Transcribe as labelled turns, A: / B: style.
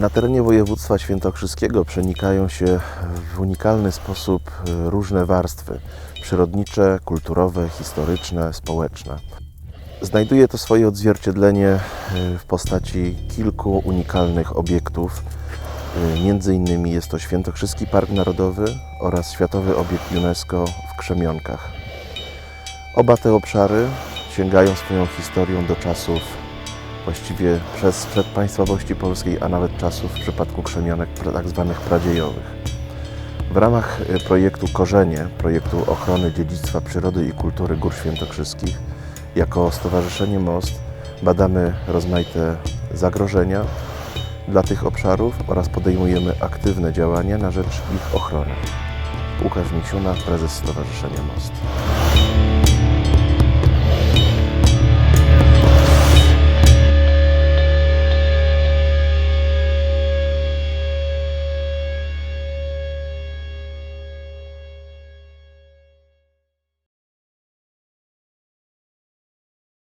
A: Na terenie województwa świętokrzyskiego przenikają się w unikalny sposób e, różne warstwy przyrodnicze, kulturowe, historyczne, społeczne. Znajduje to swoje odzwierciedlenie e, w postaci kilku unikalnych obiektów. E, Między innymi jest to Świętokrzyski Park Narodowy oraz Światowy Obiekt UNESCO w Krzemionkach. Oba te obszary sięgają swoją historią do czasów właściwie przez przedpaństwowości polskiej, a nawet czasów w przypadku krzemionek pra- tak pradziejowych. W ramach e, projektu Korzenie, projektu ochrony dziedzictwa przyrody i kultury Gór Świętokrzyskich, jako Stowarzyszenie Most badamy rozmaite zagrożenia dla tych obszarów oraz podejmujemy aktywne działania na rzecz ich ochrony. Łukasz Misiuna, prezes Stowarzyszenia Most.